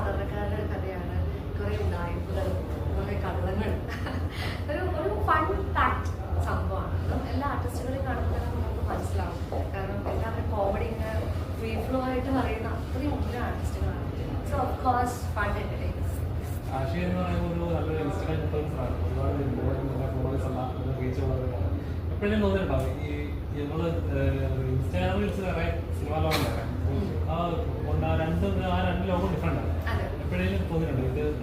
സാധാരണക്കാരുടെ കഥയാണ് കുറെ ഉടായ്പകൾ കുറെ കള്ളങ്ങൾ. ഒരു ഒരു ഫൺ ഫാക്ട് സംഭവമാണ്. എല്ലാ ആർട്ടിസ്റ്റുകളെയും കാണുമ്പോൾ നമുക്ക് മനസ്സിലാവും കാരണം എല്ലാവരും കോമഡി ഇങ്ങനെ ഫ്രീ ഫ്ലോ ആയിട്ട് പറയുന്ന അത്രയും ഉള്ള ആർട്ടിസ്റ്റുകളാണ് so of course fun entertains Ashi എന്ന് ഈ നമ്മൾ ഇൻസ്റ്റാഗ്രാമിൽ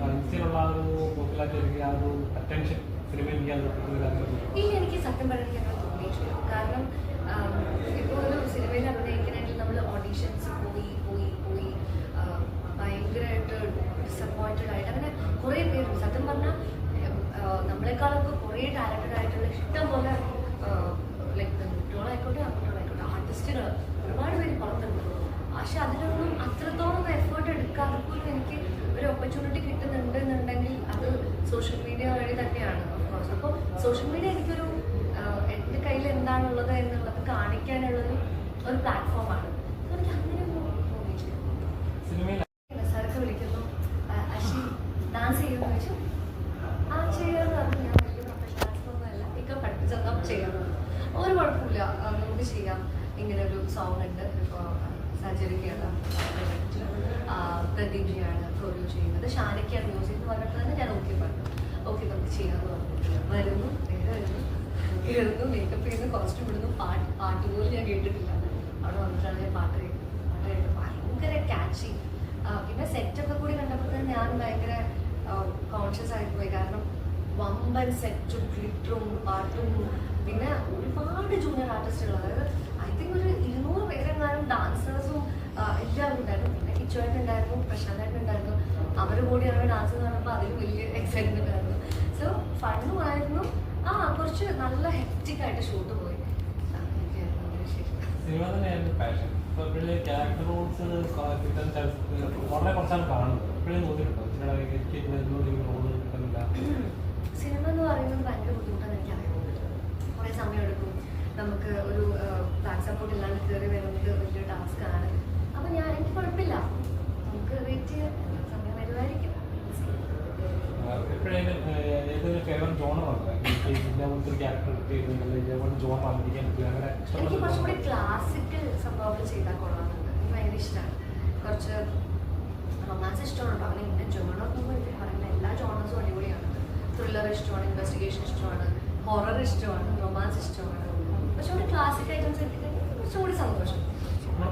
ഇൻസ്റ്റയിലുള്ള ആ ഒരു പോപ്പുലാരിറ്റി അല്ലെങ്കിൽ ആ ഒരു അറ്റൻഷൻ സിനിമയിൽ കിട്ടുന്ന ഇല്ല എനിക്ക് സത്യം പറയാൻ തോന്നിയിട്ടില്ല. കാരണം ഇപ്പോൾ ഒരു സിനിമയിൽ അഭിനയിക്കണമെങ്കിൽ നമ്മൾ ഓഡീഷൻസ് പോയി പോയി പോയി ഭയങ്കരമായിട്ട് ഡിസപ്പോയിന്റഡ് ആയിട്ട് അങ്ങനെ കുറേ പേര് സത്യം പറഞ്ഞാൽ നമ്മളെക്കാളൊക്കെ കുറേ ടാലന്റഡ് ആയിട്ടുള്ള ഇഷ്ടം പോലെ ലൈക്ക് പെൺകുട്ടികളായിക്കോട്ടെ ആൺകുട്ടികളായിക്കോട്ടെ ആർട്ടിസ്റ്റുകൾ ഒരുപാട് പേര് പുറത്തുണ്ട്. പക്ഷെ അതിലൊന്നും അത്രത്തോളം എഫേർട്ട് എടുക്കാതെ പോലും എനിക്ക് ഓപ്പർച്യൂണിറ്റി കിട്ടുന്നുണ്ട് എന്നുണ്ടെങ്കിൽ അത് സോഷ്യൽ മീഡിയ വഴി തന്നെയാണ് ഓഫ്കോഴ്സ് അപ്പോൾ സോഷ്യൽ മീഡിയ എനിക്കൊരു എന്റെ കയ്യിൽ എന്താണുള്ളത് എന്നുള്ളത് കാണിക്കാനുള്ളൊരു ഒരു പ്ലാറ്റ്ഫോമാണ് എനിക്ക് അങ്ങനെ തോന്നിയിട്ടില്ല സാറൊക്കെ വിളിക്കുന്നു. ഡാൻസ് ചെയ്യുമെന്ന് ചോദിച്ചു. ആ ചെയ്യാന്ന് പറഞ്ഞു. ഞാൻ വലിയ പ്രൊഫഷണൽ ഒന്നും അല്ല. ഇക്ക പഠിപ്പിച്ചെന്നാൽ ചെയ്യാം ഒരു കുഴപ്പമില്ല. നമുക്ക് ചെയ്യാം. ഇങ്ങനെ ഒരു സോങ് ഉണ്ട് ഇപ്പോൾ സജരിക്കയാണ് പ്രദീപ്ജിയാണ് കൊറിയോ ചെയ്യുന്നത്. ഷാനയ്ക്കാണ് മ്യൂസിക് എന്ന് പറഞ്ഞപ്പോൾ തന്നെ ഞാൻ ഓക്കെ പറഞ്ഞു. ഓക്കെ നമുക്ക് ചെയ്യാമെന്ന് പറഞ്ഞു വരുന്നു വരുന്നു. മേക്കപ്പ് ചെയ്യുന്നു കോസ്റ്റ്യൂം ഇടുന്നു. പാട്ട് പാട്ട് പോലും ഞാൻ കേട്ടിട്ടില്ല. അവിടെ വന്നിട്ടാണ് ഞാൻ പാട്ട് കേട്ടത്. പാട്ട് കേട്ട് ഭയങ്കര ക്യാച്ചി പിന്നെ സെറ്റൊക്കെ കൂടി കണ്ടപ്പോൾ തന്നെ ഞാൻ ഭയങ്കര വമ്പൻ സെറ്റും ഗ്ലിറ്ററും പാട്ടും പിന്നെ ഒരുപാട് ജൂനിയർ ആർട്ടിസ്റ്റുകൾ അതായത് ഐ തിങ്ക് ഒരു ഇരുന്നൂറ് പേരെങ്ങാനും ഡാൻസേഴ്സും എല്ലാവരും ഉണ്ടായിരുന്നു. പിന്നെ കിച്ചുവായിട്ട് ഉണ്ടായിരുന്നു പ്രശാന്തായിട്ട് ഉണ്ടായിരുന്നു. അവർ കൂടിയാണ് ഡാൻസ് എന്ന് പറഞ്ഞപ്പോൾ അതിൽ വലിയ എക്സൈറ്റ്മെന്റ് ആയിരുന്നു സോ ഫണ്ടും ആയിരുന്നു. ആ കുറച്ച് നല്ല ഹെക്റ്റിക് ആയിട്ട് ഷൂട്ട് പോയി. സിനിമ കുറച്ചാണ് കാണുന്നത്. എപ്പോഴും നോക്കിയിട്ടുണ്ടോ ചില സിനിമ എന്ന് പറയുന്നത് ഭയങ്കര ബുദ്ധിമുട്ടാണ് എനിക്ക് കുറേ സമയം എടുക്കും നമുക്ക് ഒരു ബാക്ക് സപ്പോർട്ട് ഇല്ലാണ്ട് കയറി വരുന്നത് വലിയ ടാസ്ക് ആണ്. അപ്പം ഞാൻ എനിക്ക് കുഴപ്പമില്ല. നമുക്ക് വെയിറ്റ് ചെയ്യാം. സമയം വരുമായിരിക്കും. എനിക്ക് ക്ലാസിക്കൽ സംഭവങ്ങൾ ചെയ്താൽ കൊള്ളാമെന്നുണ്ട് എനിക്ക് ഭയങ്കര ഇഷ്ടമാണ്. കുറച്ച് റൊമാൻസ് ഇഷ്ടമാണ് അങ്ങനെ ഇഷ്ടമാണ് ഇൻവെസ്റ്റിഗേഷൻ ഇഷ്ടമാണ് ഹൊറർ ഇഷ്ടമാണ് റൊമാൻസ് ഇഷ്ടമാണ്. പക്ഷെ ഒരു ക്ലാസിക് ഐറ്റംസ് എനിക്ക് കുറച്ചും കൂടി സന്തോഷം. നമ്മുടെ